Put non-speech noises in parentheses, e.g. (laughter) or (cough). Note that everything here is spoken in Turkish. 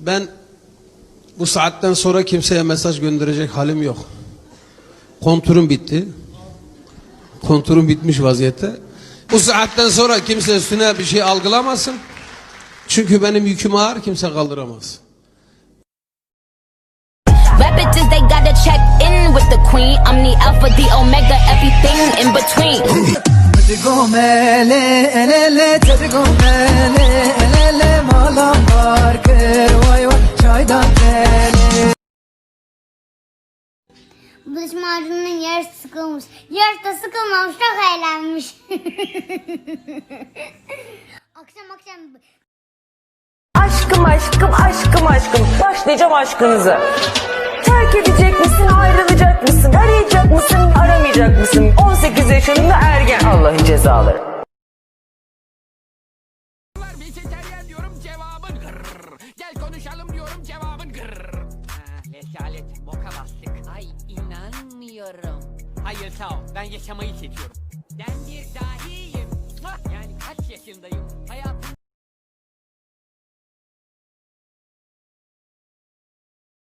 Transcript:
Ben bu saatten sonra kimseye mesaj gönderecek halim yok. Konturum bitti. Konturum bitmiş vaziyette. Bu saatten sonra kimse üstüne bir şey algılamasın. Çünkü benim yüküm ağır kimse kaldıramaz. Bitches, they gotta check in with the queen. I'm the alpha, the omega, everything in between. Bu diş macununun yarısı sıkılmış. Yarısı da sıkılmamış. Çok eğlenmiş. (laughs) akşam akşam Aşkım aşkım aşkım aşkım başlayacağım aşkınıza. Terk edecek misin ayrılacak mısın arayacak mısın aramayacak mısın 18 yaşında ergen Allah'ın cezaları. Vejeteryan diyorum cevabın gırr. Gel konuşalım diyorum cevabın gırr. Ha, Rezalet boka bastık. İnanmıyorum. Hayır sağ ol ben yaşamayı seçiyorum. Dendi